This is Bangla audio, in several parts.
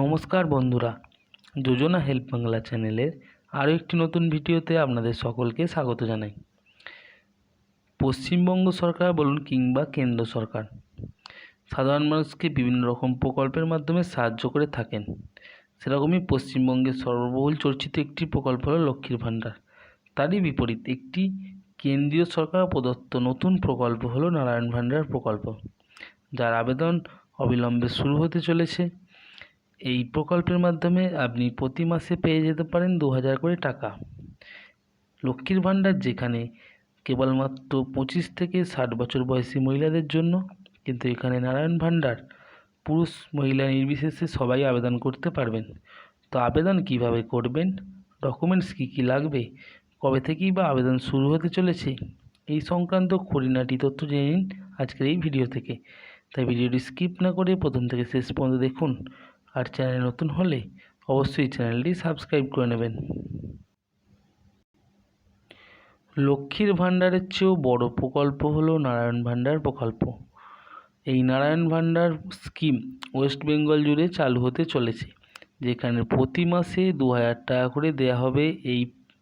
নমস্কার বন্ধুরা যোজনা হেল্প বাংলা চ্যানেলের আরও একটি নতুন ভিডিওতে আপনাদের সকলকে স্বাগত জানাই। পশ্চিমবঙ্গ সরকার বলুন কিংবা কেন্দ্র সরকার, সাধারণ মানুষকে বিভিন্ন রকম প্রকল্পের মাধ্যমে সাহায্য করে থাকেন। সেরকমই পশ্চিমবঙ্গের সর্ববহুল চর্চিত একটি প্রকল্প হল লক্ষ্মীর ভাণ্ডার। তারই বিপরীত একটি কেন্দ্রীয় সরকার প্রদত্ত নতুন প্রকল্প হলো নারায়ণ ভাণ্ডার প্রকল্প, যার আবেদন অবিলম্বে শুরু হতে চলেছে। এই প্রকল্পের মাধ্যমে আপনি প্রতি মাসে পেয়ে যেতে পারেন দু হাজার করে টাকা। লক্ষ্মীর ভাণ্ডার যেখানে কেবলমাত্র পঁচিশ থেকে ষাট বছর বয়সী মহিলাদের জন্য, কিন্তু এখানে নারায়ণ ভাণ্ডার, পুরুষ মহিলা নির্বিশেষে সবাই আবেদন করতে পারবেন। তো আবেদন কীভাবে করবেন? ডকুমেন্টস কী কী লাগবে? কবে থেকেই বা আবেদন শুরু হতে চলেছে? এই সংক্রান্ত খুঁটিনাটি তথ্য জেনে নিন আজকের এই ভিডিও থেকে। তাই ভিডিওটি স্কিপ না করে প্রথম থেকে শেষ পর্যন্ত দেখুন। আর চ্যানেল নতুন হলে অবশ্যই চ্যানেলটি সাবস্ক্রাইব করে নেবেন। লক্ষ্মীর ভাণ্ডারের চেয়েও বড় প্রকল্প হলো নারায়ণ ভাণ্ডার প্রকল্প। এই নারায়ণ ভাণ্ডার স্কিম ওয়েস্ট বেঙ্গল জুড়ে চালু হতে চলেছে, যেখানে প্রতি মাসে দু হাজার টাকা করে দেওয়া হবে এই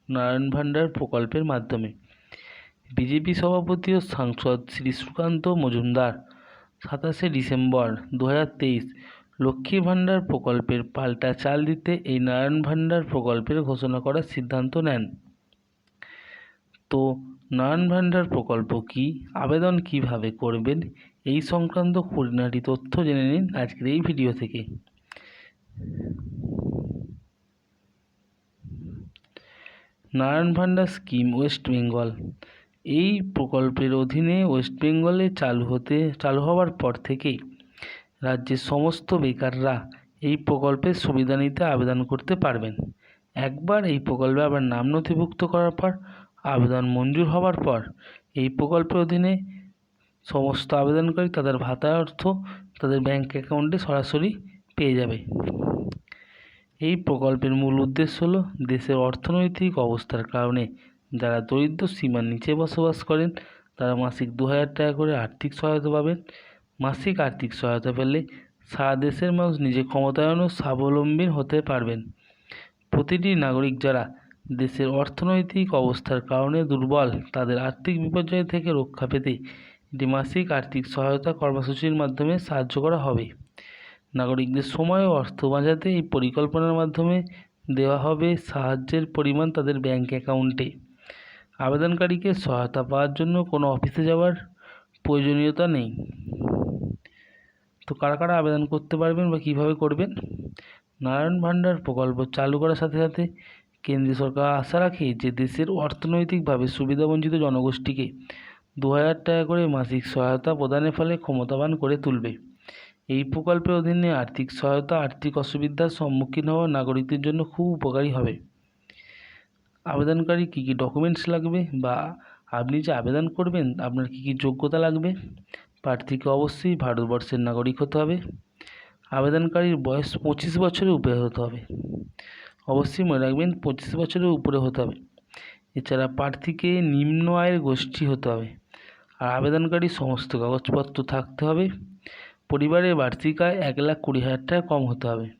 নারায়ণ ভাণ্ডার প্রকল্পের মাধ্যমে। বিজেপি সভাপতি ও সাংসদ শ্রী সুকান্ত মজুমদার সাতাশে ডিসেম্বর দু হাজার তেইশ লক্ষ্মী ভাণ্ডার প্রকল্পের পাল্টা চাল দিতে এই নারায়ণ ভাণ্ডার প্রকল্পের ঘোষণা করার সিদ্ধান্ত নেন। তো নারায়ণ ভাণ্ডার প্রকল্প কি? আবেদন কীভাবে করবেন? এই সংক্রান্ত খুঁটিনাটি তথ্য জেনে নিন আজকের এই ভিডিও থেকে। নারায়ণ ভাণ্ডার স্কিম ওয়েস্ট বেঙ্গল। এই প্রকল্পের অধীনে ওয়েস্ট বেঙ্গলে চালু হতে, চালু হওয়ার পর থেকেই রাজ্যের সমস্ত বেকাররা এই প্রকল্পের সুবিধা নিতে আবেদন করতে পারবেন। একবার এই প্রকল্পে আবার নাম নথিভুক্ত করার পর, আবেদন মঞ্জুর হওয়ার পর, এই প্রকল্পের অধীনে সমস্ত আবেদনকারী তাদের ভাতা অর্থ তাদের ব্যাঙ্ক অ্যাকাউন্টে সরাসরি পেয়ে যাবে। এই প্রকল্পের মূল উদ্দেশ্য হলো দেশের অর্থনৈতিক অবস্থার কারণে যারা দরিদ্র সীমার নিচে বসবাস করেন, তারা মাসিক দু হাজার টাকা করে আর্থিক সহায়তা পাবেন। মাসিক আর্থিক সহায়তা পেলে সারা দেশের মানুষ নিজে ক্ষমতায়ন ও স্বাবলম্বী হতে পারবেন। প্রতিটি নাগরিক যারা দেশের অর্থনৈতিক অবস্থার কারণে দুর্বল, তাদের আর্থিক বিপর্যয় থেকে রক্ষা পেতে এটি মাসিক আর্থিক সহায়তা কর্মসূচির মাধ্যমে সাহায্য করা হবে। নাগরিকদের সময় ও অর্থ বাঁচাতে এই পরিকল্পনার মাধ্যমে দেওয়া হবে সাহায্যের পরিমাণ তাদের ব্যাঙ্ক অ্যাকাউন্টে। আবেদনকারীকে সহায়তা পাওয়ার জন্য কোনো অফিসে যাওয়ার প্রয়োজনীয়তা নেই। তো কারা কারা আবেদন করতে পারবেন বা কীভাবে করবেন? নারায়ণ ভাণ্ডার প্রকল্প চালু করার সাথে সাথে কেন্দ্রীয় সরকার আশা রাখে যে দেশের অর্থনৈতিকভাবে সুবিধাবঞ্চিত জনগোষ্ঠীকে দু হাজার টাকা করে মাসিক সহায়তা প্রদানের ফলে ক্ষমতাবান করে তুলবে। এই প্রকল্পের অধীনে আর্থিক সহায়তা, আর্থিক অসুবিধার সম্মুখীন হওয়া নাগরিকদের জন্য খুব উপকারী হবে। আবেদনকারী কী কী ডকুমেন্টস লাগবে বা আপনি যে আবেদন করবেন, আপনার কী কী যোগ্যতা লাগবে? প্রার্থীকে অবশ্যই ভারতবর্ষের নাগরিক হতে হবে। আবেদনকারীর বয়স পঁচিশ বছরের উপরে হতে হবে। অবশ্যই মনে রাখবেন, পঁচিশ বছরের উপরে হতে হবে। এছাড়া প্রার্থীকে নিম্ন আয়ের গোষ্ঠী হতে হবে। আর আবেদনকারীর সমস্ত কাগজপত্র থাকতে হবে। পরিবারের বার্ষিক আয় এক লাখ কুড়ি হাজার টাকা কম হতে হবে।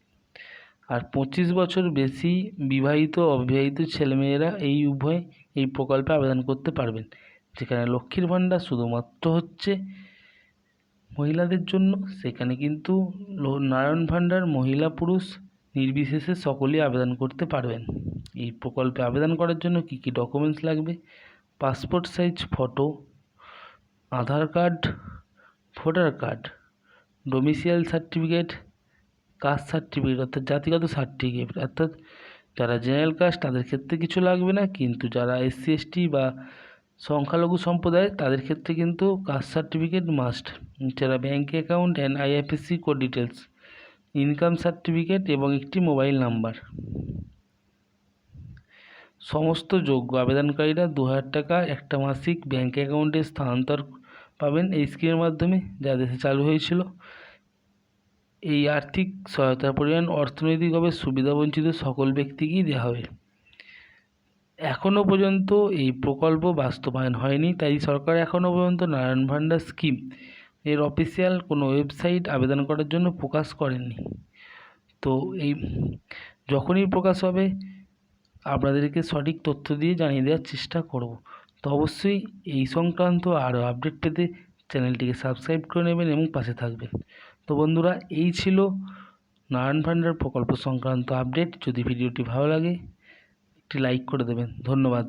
আর পঁচিশ বছর বেশি বিবাহিত অবিবাহিত ছেলেমেয়েরা এই উভয়, এই প্রকল্পে আবেদন করতে পারবেন। যেখানে লক্ষ্মীর ভাণ্ডার শুধুমাত্র হচ্ছে মহিলাদের জন্য, সেখানে কিন্তু নারায়ণ ভাণ্ডার, মহিলা পুরুষ নির্বিশেষে সকলেই আবেদন করতে পারবেন। এই প্রকল্পে আবেদন করার জন্য কী কী ডকুমেন্টস লাগবে? Passport size photo Aadhaar card voter card domicile certificate caste certificate অর্থাৎ জাতিগত সার্টিফিকেট অর্থাৎ যারা জেনারেল কাস্ট তাদের ক্ষেত্রে কিছু লাগবে না, কিন্তু যারা এসসি এসটি বা সংখ্যালঘু সম্প্রদায় তাদের ক্ষেত্রে কিন্তু কাস্ট সার্টিফিকেট মাস্ট এছাড়া bank account and IFSC code details income certificate এবং একটি মোবাইল নাম্বার সমস্ত যোগ্য আবেদনকারীরা দু হাজার টাকা একটা মাসিক ব্যাঙ্ক অ্যাকাউন্টে স্থানান্তর পাবেন এই স্কিমের মাধ্যমে, যা দেশে চালু হয়েছিল। এই আর্থিক সহায়তার পরিমাণ অর্থনৈতিকভাবে সুবিধাবঞ্চিত সকল ব্যক্তিকেই দেওয়া হবে। এখনও পর্যন্ত এই প্রকল্প বাস্তবায়ন হয়নি, তাই সরকার এখনও পর্যন্ত নারায়ণ ভাণ্ডার স্কিম এর অফিসিয়াল কোনো ওয়েবসাইট আবেদন করার জন্য প্রকাশ করেননি। তো এই যখনই প্রকাশ হবে, আপনাদেরকে সঠিক তথ্য দিয়ে জানিয়ে দেওয়ার চেষ্টা করব। তো অবশ্যই এই সংক্রান্ত আরও আপডেট পেতে চ্যানেলটিকে সাবস্ক্রাইব করে নেবেন এবং পাশে থাকবেন। তো বন্ধুরা, এই ছিল নারায়ণ ভান্ডার প্রকল্প সংক্রান্ত আপডেট যদি ভিডিওটি ভালো লাগে, একটি লাইক করে দেবেন। ধন্যবাদ।